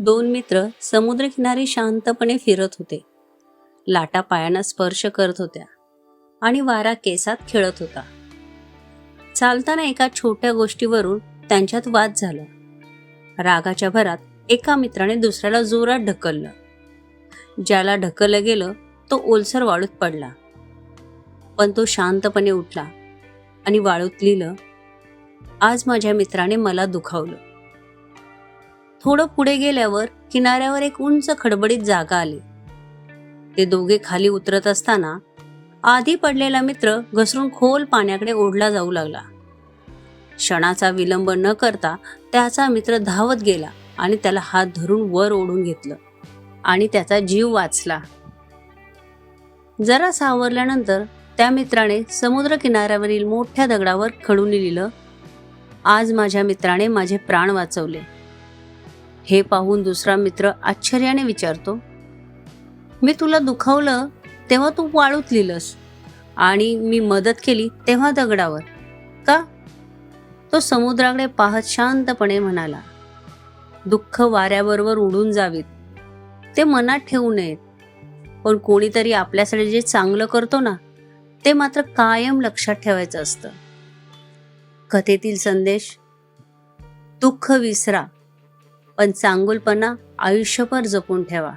दोन मित्र समुद्रकिनारी शांतपणे फिरत होते. लाटा पायांना स्पर्श करत होत्या आणि वारा केसात खेळत होता. चालताना एका छोट्या गोष्टीवरून त्यांच्यात वाद झाला. रागाच्या भरात एका मित्राने दुसऱ्याला जोरात ढकललं. ज्याला ढकललं गेलं तो ओलसर वाळूत पडला. पण तो शांतपणे उठला आणि वाळूत लिहिलं आज माझ्या मित्राने मला दुखावलं. थोडं पुढे गेल्यावर किनाऱ्यावर एक उंच खडबडीत जागा आली. ते दोघे खाली उतरत असताना आधी पडलेला मित्र घसरून खोल पाण्याकडे ओढला जाऊ लागला. क्षणाचा विलंब न करता त्याचा मित्र धावत गेला आणि त्याला हात धरून वर ओढून घेतलं आणि त्याचा जीव वाचला. जरा सावरल्यानंतर त्या मित्राने समुद्र किनाऱ्यावरील मोठ्या दगडावर खडून लिहिलं आज माझ्या मित्राने माझे प्राण वाचवले. हे पाहून दुसरा मित्र आश्चर्याने विचारतो मी तुला दुखावलं तेव्हा तू वाळूत लिहिलंस आणि मी मदत केली तेव्हा दगडावर का? तो समुद्राकडे पाहत शांतपणे म्हणाला दुःख वाऱ्याबरोबर उडून जावीत. ते मनात ठेवू नयेत. पण कोणीतरी आपल्यासाठी जे चांगलं करतो ना ते मात्र कायम लक्षात ठेवायचं असतं. कथेतील संदेश दुःख विसरा. पण चांगुलपणा आयुष्यभर जपून ठेवा.